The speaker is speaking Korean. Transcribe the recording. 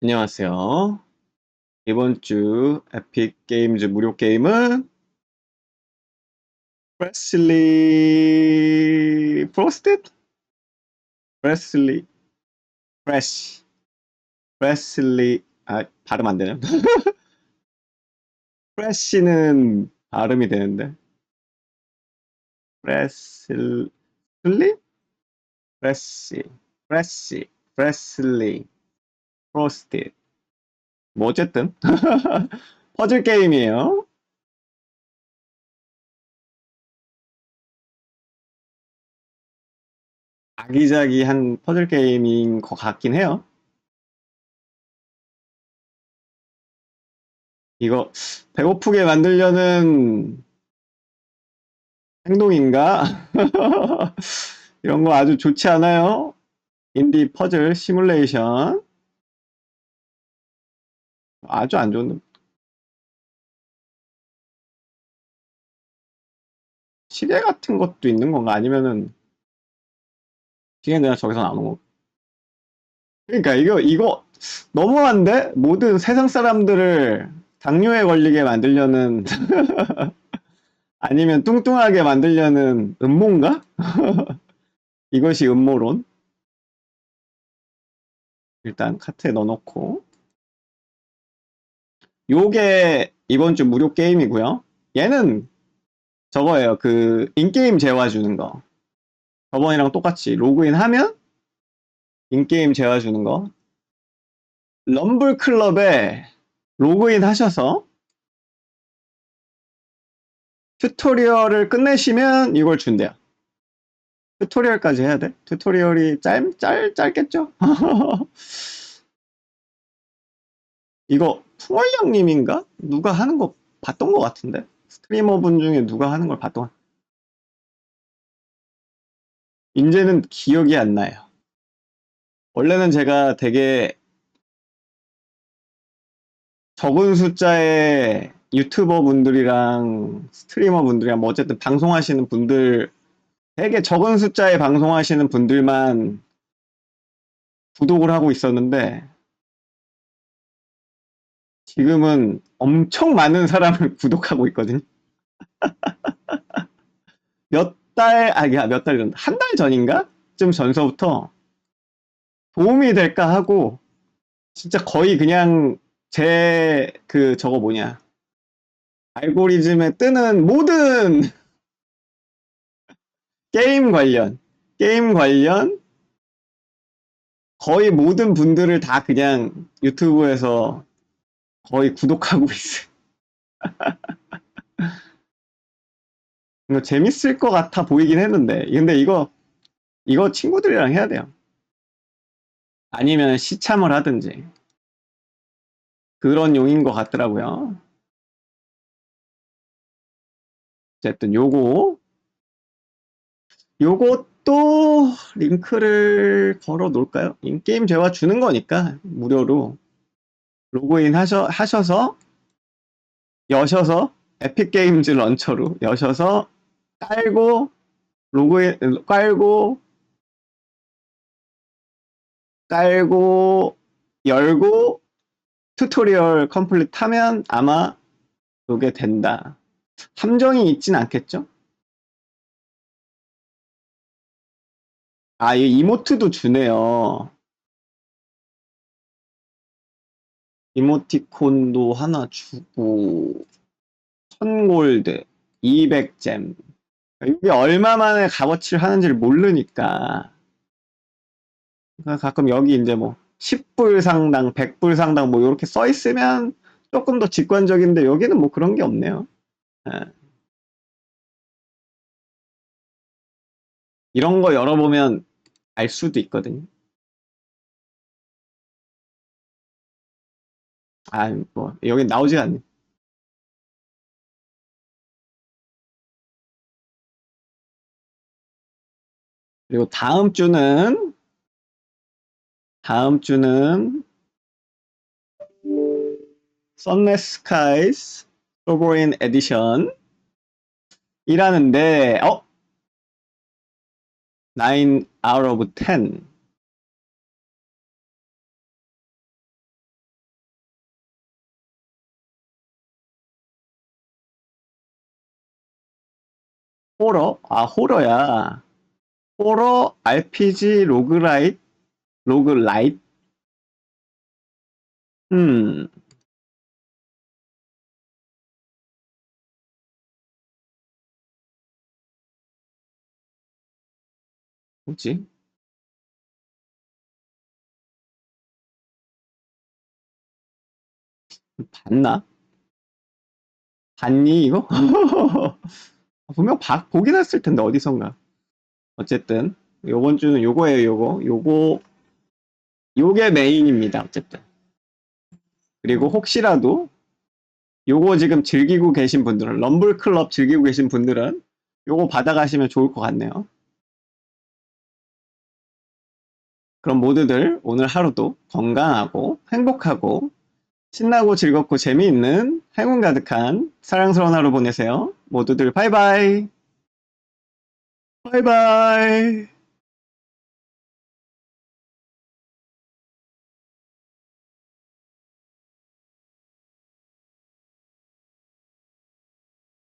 안녕하세요. 이번 주 에픽 게임즈 무료 게임은 프레슬리 프로스트? 프레슬리 프레시 프레슬리 아 발음 안 되네. 프레시는 발음이 되는데. 프레슬리 프레시 프레시 프레슬리 프로스트 뭐 어쨌든 퍼즐 게임이에요. 아기자기한 퍼즐 게임인 것 같긴 해요. 이거 배고프게 만들려는 행동인가? 이런 거 아주 좋지 않아요? 인디 퍼즐 시뮬레이션. 아주 안 좋은 시계 같은 것도 있는 건가? 아니면은 시계는 그냥 저기서 나오는 거. 그러니까 이거 이거 너무한데 모든 세상 사람들을 당뇨에 걸리게 만들려는 아니면 뚱뚱하게 만들려는 음모인가? 이것이 음모론. 일단 카트에 넣어놓고 요게 이번 주 무료 게임이고요. 얘는 저거예요. 그 인게임 재화 주는 거. 저번이랑 똑같이 로그인 하면 인게임 재화 주는 거. 럼블 클럽에 로그인 하셔서 튜토리얼을 끝내시면 이걸 준대요. 튜토리얼까지 해야 돼? 튜토리얼이 짧, 짧, 짧겠죠? 이거 풍월령님인가? 누가 하는 거 봤던 것 같은데? 스트리머 분 중에 누가 하는 걸 봤던 것 이제는 기억이 안 나요. 원래는 제가 되게 적은 숫자의 유튜버 분들이랑 스트리머 분들이랑 뭐 어쨌든 방송하시는 분들 되게 적은 숫자의 방송하시는 분들만 구독을 하고 있었는데 지금은 엄청 많은 사람을 구독하고 있거든요. 몇 달, 아, 몇달 전, 한 달 전인가? 좀 전서부터 도움이 될까 하고, 진짜 거의 그냥 제, 그, 저거 뭐냐. 알고리즘에 뜨는 모든 게임 관련, 게임 관련, 거의 모든 분들을 다 그냥 유튜브에서 거의 구독하고 있어요. 이거 재밌을 것 같아 보이긴 했는데, 근데 이거, 이거 친구들이랑 해야 돼요. 아니면 시참을 하든지. 그런 용인 것 같더라고요. 어쨌든 요거, 요것도 링크를 걸어 놓을까요? 인게임 재화 주는 거니까, 무료로. 로그인 하셔, 하셔서 여셔서 에픽 게임즈 런처로 여셔서 깔고 로그인 깔고 깔고 열고 튜토리얼 컴플릿 하면 아마 그게 된다. 함정이 있진 않겠죠? 아, 이 이모트도 주네요. 이모티콘도 하나 주고 1000골드 200잼. 이게 얼마 만에 값어치를 하는지를 모르니까. 가끔 여기 이제 뭐 10불 상당 100불 상당 뭐 이렇게 써 있으면 조금 더 직관적인데 여기는 뭐 그런 게 없네요. 예. 이런 거 열어보면 알 수도 있거든요 아, 뭐, 여기 나오지가 않네. 그리고 다음 주는, 다음 주는, Sunless Skies Sovereign Edition 이라는데, 어? 9 out of 10. 호러? 아, 호러야. 호러, RPG, 로그라이트, 로그라이트? 음, 뭐지? 봤나? 봤니, 이거? 분명 봐, 보긴 했을 텐데, 어디선가. 어쨌든, 요번 주는 요거예요, 요거. 요거, 요게 메인입니다, 어쨌든. 그리고 혹시라도, 요거 지금 즐기고 계신 분들은, 럼블 클럽 즐기고 계신 분들은, 요거 받아가시면 좋을 것 같네요. 그럼 모두들 오늘 하루도 건강하고 행복하고 신나고 즐겁고 재미있는 행운 가득한 사랑스러운 하루 보내세요. 모두들 바이바이. 바이바이.